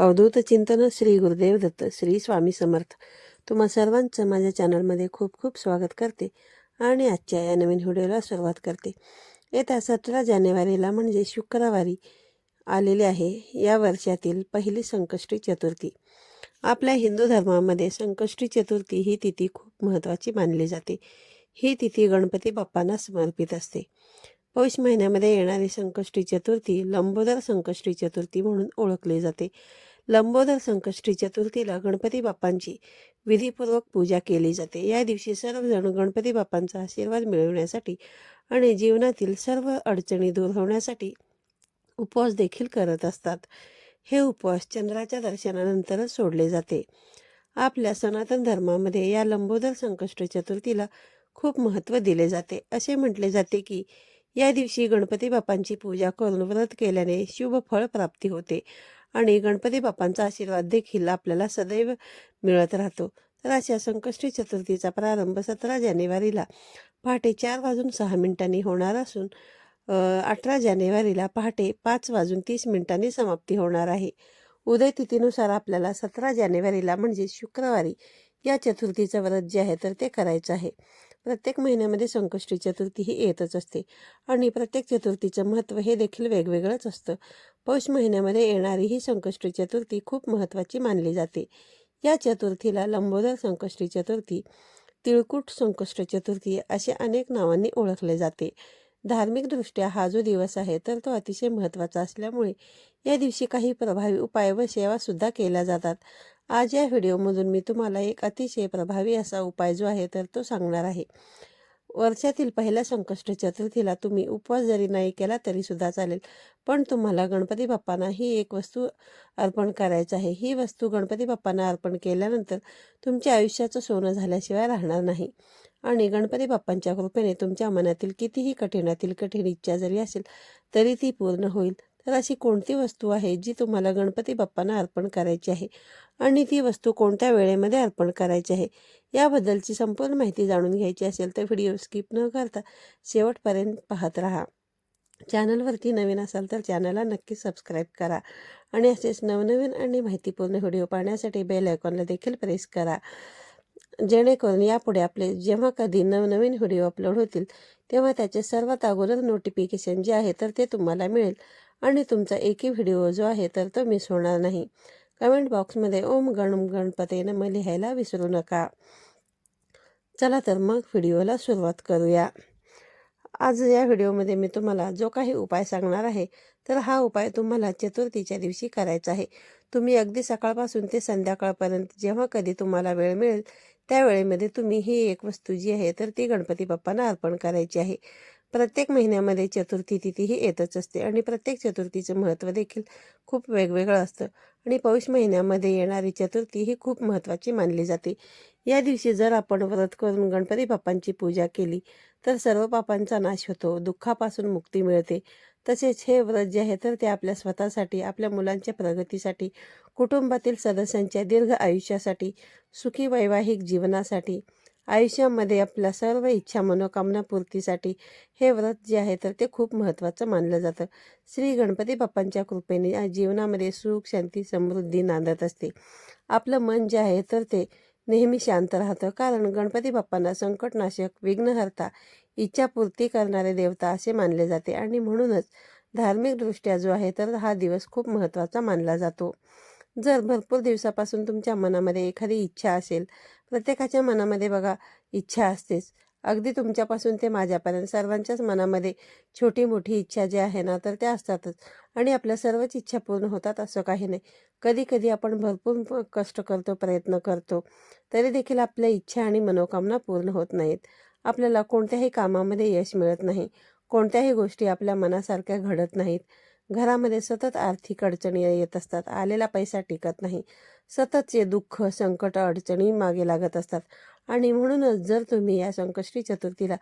अवधूत चिंतन श्री गुरुदेव दत्त श्री स्वामी समर्थ. तुम्हा सर्वांचं माझ्या चॅनलमध्ये खूप खूप स्वागत करते आणि आजच्या या नवीन व्हिडिओला सुरुवात करते. येत्या सतरा जानेवारीला म्हणजे शुक्रवारी आलेले आहे या वर्षातील पहिली संकष्टी चतुर्थी. आपल्या हिंदू धर्मामध्ये संकष्टी चतुर्थी ही तिथी खूप महत्त्वाची मानली जाते. ही तिथी गणपती बाप्पांना समर्पित असते. पौष महिन्यामध्ये येणारी संकष्टी चतुर्थी लंबोदर संकष्टी चतुर्थी म्हणून ओळखली जाते. लंबोदर संकष्टी चतुर्थीला गणपती बाप्पांची विधीपूर्वक पूजा केली जाते. या दिवशी सर्वजण गणपती बाप्पांचा आशीर्वाद मिळवण्यासाठी आणि जीवनातील सर्व अडचणी दूर होण्यासाठी उपवास देखील करत असतात. हे उपवास चंद्राच्या दर्शनानंतरच सोडले जाते. आपल्या सनातन धर्मामध्ये या लंबोदर संकष्ट चतुर्थीला खूप महत्त्व दिले जाते. असे म्हटले जाते की या दिवशी गणपती बाप्पांची पूजा करून व्रत केल्याने शुभ फळ प्राप्ती होते. आणि गणपती बाप्पांचा आशीर्वाद देखील आपल्याला सदैव मिळत राहतो. तर अशा संकष्टी चतुर्थीचा प्रारंभ सतरा जानेवारीला पहाटे चार वाजून सहा मिनिटांनी होणार असून अठरा जानेवारीला पहाटे पाच वाजून तीस मिनिटांनी समाप्ती होणार आहे. उदय तिथीनुसार आपल्याला सतरा जानेवारीला म्हणजे शुक्रवारी या चतुर्थीचं व्रत जे आहे तर ते करायचं आहे. प्रत्येक महिन्यामध्ये संकष्टी चतुर्थी ही येतच असते. आणि प्रत्येक चतुर्थीचं महत्त्व हे देखील वेगवेगळंच असतं. पौष महिन्यामध्ये येणारी ही संकष्टी चतुर्थी खूप महत्त्वाची मानली जाते. या चतुर्थीला लंबोदर संकष्टी चतुर्थी तिळकुट संकष्ट चतुर्थी असे अनेक नावांनी ओळखले जाते. धार्मिकदृष्ट्या हा जो दिवस आहे तर तो अतिशय महत्त्वाचा असल्यामुळे या दिवशी काही प्रभावी उपाय व सेवासुद्धा केल्या जातात. आज या व्हिडिओमधून मी तुम्हाला एक अतिशय प्रभावी असा उपाय जो आहे तर तो सांगणार आहे. वर्षातील पहिल्या संकष्ट चतुर्थीला तुम्ही उपवास जरी नाही केला तरी सुद्धा चालेल. पण तुम्हाला गणपती बाप्पांना ही एक वस्तू अर्पण करायचं आहे. ही वस्तू गणपती बाप्पांना अर्पण केल्यानंतर तुमच्या आयुष्याचं सोनं झाल्याशिवाय राहणार नाही. आणि गणपती बाप्पांच्या कृपेने तुमच्या मनातील कितीही कठीणातील कठीण इच्छा जरी असेल तरी ती पूर्ण होईल. तर अशी कोणती वस्तू आहे जी तुम्हाला गणपती बाप्पांना अर्पण करायची आहे? आणि ती वस्तू कोणत्या वेळेमध्ये अर्पण करायची आहे? याबद्दलची संपूर्ण माहिती जाणून घ्यायची असेल तर व्हिडिओ स्किप न करता शेवटपर्यंत पाहत राहा. चॅनलवरती नवीन असाल तर चॅनलला नक्की सबस्क्राईब करा आणि असेच नवनवीन आणि माहितीपूर्ण व्हिडिओ पाहण्यासाठी बेल आयकॉनला देखील प्रेस करा. जेणेकरून यापुढे आपले जेव्हा कधी नवनवीन व्हिडिओ अपलोड होतील तेव्हा त्याचे सर्वात अगोदर नोटिफिकेशन जे आहे तर ते तुम्हाला मिळेल. आणि तुमचा एकही व्हिडिओ जो आहे तर तो मिस होणार नाही. कमेंट बॉक्समध्ये ओम गण गणपते नम लिहायला विसरू नका. चला तर मग व्हिडिओला सुरुवात करूया. आज या व्हिडिओमध्ये मी तुम्हाला जो काही उपाय सांगणार आहे तर हा उपाय तुम्हाला चतुर्थीच्या दिवशी करायचा आहे. तुम्ही अगदी सकाळपासून ते संध्याकाळपर्यंत जेव्हा कधी तुम्हाला वेळ मिळेल त्या वेळेमध्ये तुम्ही ही एक वस्तू जी आहे तर ती गणपती बाप्पांना अर्पण करायची आहे. प्रत्येक महिन्यामध्ये चतुर्थी तिथी ही येतच असते आणि प्रत्येक चतुर्थीचं महत्त्व देखील खूप वेगवेगळं असतं. आणि पौष महिन्यामध्ये येणारी चतुर्थी ही खूप महत्त्वाची मानली जाते. या दिवशी जर आपण व्रत करून गणपती बाप्पांची पूजा केली तर सर्व पापांचा नाश होतो दुःखापासून मुक्ती मिळते. तसेच हे व्रत जे आहे तर ते आपल्या स्वतःसाठी आपल्या मुलांच्या प्रगतीसाठी कुटुंबातील सदस्यांच्या दीर्घ आयुष्यासाठी सुखी वैवाहिक जीवनासाठी आयुष्यामध्ये आपल्या सर्व इच्छा मनोकामना पूर्तीसाठी हे व्रत जे आहे तर ते खूप महत्त्वाचं मानलं जातं. श्री गणपती बाप्पांच्या कृपेने जीवनामध्ये सुख शांती समृद्धी नांदत असते. आपलं मन जे आहे तर ते नेहमी शांत राहतं. कारण गणपती बाप्पांना संकटनाशक विघ्नहर्ता इच्छापूर्ती करणारे देवता असे मानले जाते. आणि म्हणूनच धार्मिकदृष्ट्या जो आहे तर हा दिवस खूप महत्त्वाचा मानला जातो. जर भरपूर दिवसापासून तुमच्या मनामध्ये एखादी इच्छा असेल प्रत्येकाच्या मनामध्ये बघा इच्छा असतेच. अगदी तुमच्यापासून ते माझ्यापर्यंत सर्वांच्याच मनामध्ये छोटी मोठी इच्छा जी आहे ना तर त्या असतातच. आणि आपल्या सर्वच इच्छा पूर्ण होतात असं काही नाही. कधी कधी आपण भरपूर कष्ट करतो प्रयत्न करतो तरी देखील आपल्या इच्छा आणि मनोकामना पूर्ण होत नाहीत. आपल्याला कोणत्याही कामामध्ये यश मिळत नाही. कोणत्याही गोष्टी आपल्या मनासारख्या घडत नाहीत. घरामध्ये सतत आर्थिक अडचणी येत असतात. आलेला पैसा टिकत नाही. सततचे दुःख संकट अडचणी मागे लागत असतात. आणि म्हणूनच जर तुम्ही या संकष्टी चतुर्थीला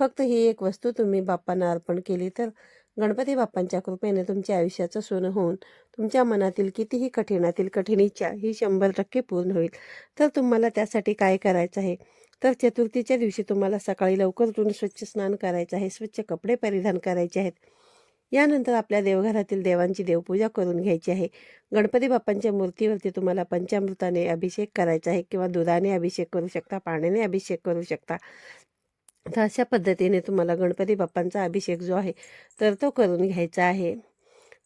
फक्त ही एक वस्तू तुम्ही बाप्पांना अर्पण केली तर गणपती बाप्पांच्या कृपेने तुमच्या आयुष्याचं सोनं होऊन तुमच्या मनातील कितीही कठीणातील कठीण इच्छा ही शंभर टक्के पूर्ण होईल. तर तुम्हाला त्यासाठी काय करायचं आहे? तर चतुर्थीच्या दिवशी तुम्हाला सकाळी लवकर उठून स्वच्छ स्नान करायचं आहे. स्वच्छ कपडे परिधान करायचे आहेत. यानंतर आपल्या देवघरातील देवांची देवपूजा करून घ्यायची आहे. गणपती बाप्पांच्या मूर्तीवरती तुम्हाला पंचामृताने अभिषेक करायचा आहे किंवा दुधाने अभिषेक करू शकता पाण्याने अभिषेक करू शकता. तर अशा पद्धतीने तुम्हाला गणपती बाप्पांचा अभिषेक जो आहे तर तो करून घ्यायचा आहे.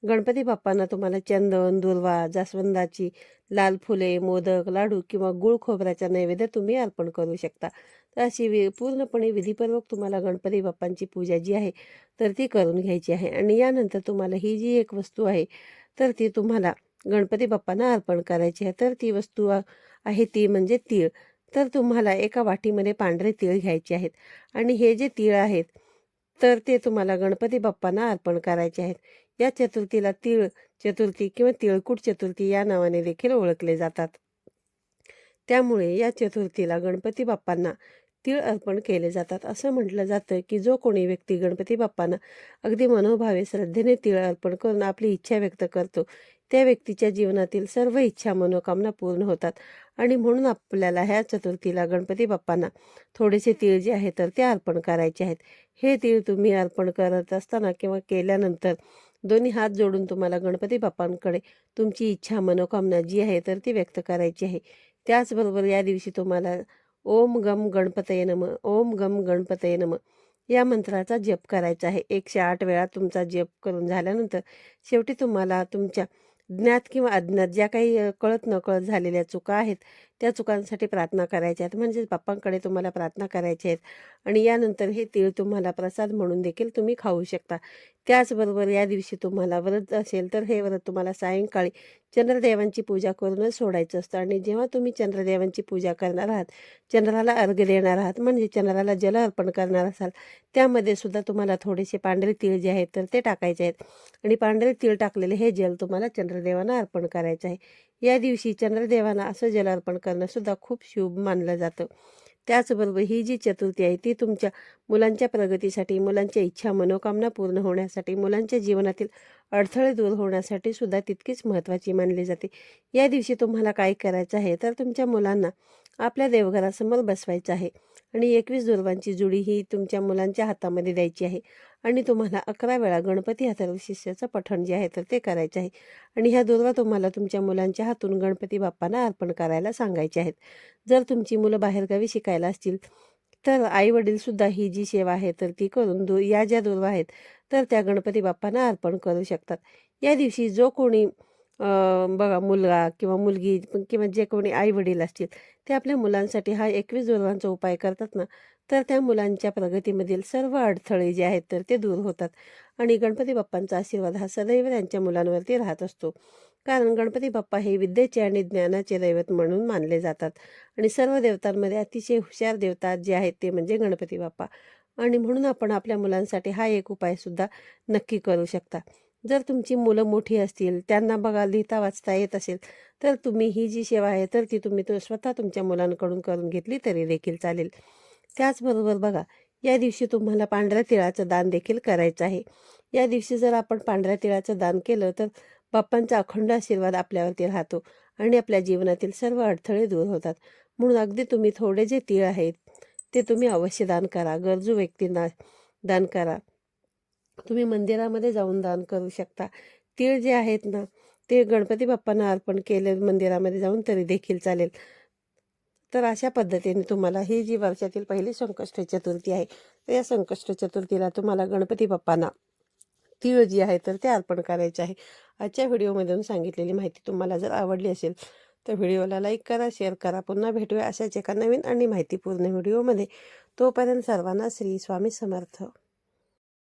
गणपती बाप्पांना तुम्हाला चंदन दुर्वा जास्वंदाची लाल फुले मोदक लाडू किंवा गुळ खोबऱ्याचा नैवेद्य तुम्ही अर्पण करू शकता. तर अशी वि पूर्णपणे विधीपूर्वक तुम्हाला गणपती बाप्पांची पूजा जी आहे तर ती करून घ्यायची आहे. आणि यानंतर तुम्हाला ही जी एक वस्तू आहे तर ती तुम्हाला गणपती बाप्पांना अर्पण करायची आहे. तर ती वस्तू आहे ती म्हणजे तीळ. तर तुम्हाला एका वाटीमध्ये पांढरे तीळ घ्यायचे आहेत. आणि हे जे तीळ आहेत तर ते तुम्हाला गणपती बाप्पांना अर्पण करायचे आहेत. या चतुर्थीला तीळ चतुर्थी किंवा तिळकूट चतुर्थी या नावाने देखील ओळखले जातात. त्यामुळे या चतुर्थीला गणपती बाप्पांना तीळ अर्पण केले जातात. असं म्हटलं जातं की जो कोणी व्यक्ती गणपती बाप्पांना अगदी मनोभावे श्रद्धेने तीळ अर्पण करून आपली इच्छा व्यक्त करतो त्या व्यक्तीच्या जीवनातील सर्व इच्छा मनोकामना पूर्ण होतात. आणि म्हणून आपल्याला ह्या चतुर्थीला गणपती बाप्पांना थोडेसे तीळ जे आहे तर ते अर्पण करायचे आहेत. हे तीळ तुम्ही अर्पण करत असताना किंवा केल्यानंतर दोन्ही हात जोडून तुम्हाला गणपती बाप्पांकडे तुमची इच्छा मनोकामना जी आहे तर ती व्यक्त करायची आहे. त्याचबरोबर या दिवशी तुम्हाला ओम गम गणपतये नम ओम गम गणपतये नम या मंत्राचा जप करायचा आहे. एकशे आठ वेळा तुमचा जप करून झाल्यानंतर शेवटी तुम्हाला तुमच्या ज्ञात किंवा अज्ञात ज्या काही कळत नकळत झालेल्या चुका आहेत त्या चुकांसाठी प्रार्थना करायच्या आहेत. म्हणजेच बाप्पांकडे तुम्हाला प्रार्थना करायच्या आहेत आणि यानंतर हे तीळ तुम्हाला प्रसाद म्हणून देखील तुम्ही खाऊ शकता. त्याचबरोबर या दिवशी तुम्हाला व्रत असेल तर हे व्रत तुम्हाला सायंकाळी चंद्रदेवांची पूजा करूनच सोडायचं असतं. आणि जेव्हा तुम्ही चंद्रदेवांची पूजा करणार आहात चंद्राला अर्घ्य देणार आहात म्हणजे चंद्राला जल अर्पण करणार असाल त्यामध्ये सुद्धा तुम्हाला थोडेसे पांढरे तीळ जे आहेत तर ते टाकायचे आहेत. आणि पांढरे तीळ टाकलेले हे जल तुम्हाला चंद्रदेवांना अर्पण करायचं आहे. या दिवशी चंद्रदेवांना असं जल अर्पण खूप शुभ मानलं जातं. त्याचबरोबर ही जी चतुर्थी आहे ती तुमच्या मुलांच्या प्रगतीसाठी मुलांच्या इच्छा मनोकामना पूर्ण होण्यासाठी मुलांच्या जीवनातील अडथळे दूर होण्यासाठी सुद्धा तितकीच महत्त्वाची मानली जाते. या दिवशी तुम्हाला काय करायचं आहे तर तुमच्या मुलांना आपल्या देवघरासमोर बसवायचं आहे. आणि एकवीस दुर्वांची जुडी ही तुमच्या मुलांच्या हातामध्ये द्यायची आहे. आणि तुम्हाला अकरा वेळा गणपती अथर्वशीर्षाचं पठण जे आहे तर ते करायचे आहे. आणि ह्या दुर्वा तुम्हाला तुमच्या मुलांच्या हातून गणपती बाप्पांना अर्पण करायला सांगायचे आहेत. जर तुमची मुलं बाहेरगावी शिकायला असतील तर आई वडील सुद्धा ही जी सेवा आहे तर ती करून दु या ज्या दुर्वा आहेत तर त्या गणपती बाप्पांना अर्पण करू शकतात. या दिवशी जो कोणी बघा मुलगा किंवा मुलगी किंवा जे कोणी आई वडील असतील ते आपल्या मुलांसाठी हा एकवीस दुर्वांचा उपाय करतात ना तर त्या मुलांच्या प्रगतीमधील सर्व अडथळे जे आहेत तर ते दूर होतात. आणि गणपती बाप्पांचा आशीर्वाद हा सदैव त्यांच्या मुलांवरती राहत असतो. कारण गणपती बाप्पा हे विद्येचे आणि ज्ञानाचे दैवत म्हणून मानले जातात. आणि सर्व देवतांमध्ये अतिशय हुशार देवता जे आहेत ते म्हणजे गणपती बाप्पा. आणि म्हणून आपण आपल्या मुलांसाठी हा एक उपायसुद्धा नक्की करू शकता. जर तुमची मुलं मोठी असतील त्यांना बघा लिहिता वाचता येत असेल तर तुम्ही ही जी सेवा आहे तर ती तुम्ही तो स्वतः तुमच्या मुलांकडून करून घेतली तरी देखील चालेल. त्याचबरोबर बघा या दिवशी तुम्हाला पांढऱ्या तिळाचं दान देखील करायचं आहे. या दिवशी जर आपण पांढऱ्या तिळाचं दान केलं तर बाप्पांचा अखंड आशीर्वाद आपल्यावरती राहतो आणि आपल्या जीवनातील सर्व अडथळे दूर होतात. म्हणून अगदी तुम्ही थोडे जे तीळ आहेत ते तुम्ही अवश्य दान करा. गरजू व्यक्तींना दान करा. तुम्ही मंदिरामध्ये जाऊन दान करू शकता. तीळ जे आहेत ना ते गणपती बाप्पांना अर्पण केले मंदिरामध्ये जाऊन तरी देखील चालेल. तर अशा पद्धतीने तुम्हाला ही जी वर्षातील पहिली संकष्ट चतुर्थी आहे तर या संकष्ट चतुर्थीला तुम्हाला गणपती बाप्पांना तीळ जी आहे तर ते अर्पण करायचे आहे. आजच्या व्हिडिओमधून सांगितलेली माहिती तुम्हाला जर आवडली असेल तर व्हिडिओला लाईक करा शेअर करा. पुन्हा भेटूया अशाच एका नवीन आणि माहितीपूर्ण व्हिडिओमध्ये. तोपर्यंत सर्वांना श्री स्वामी समर्थ.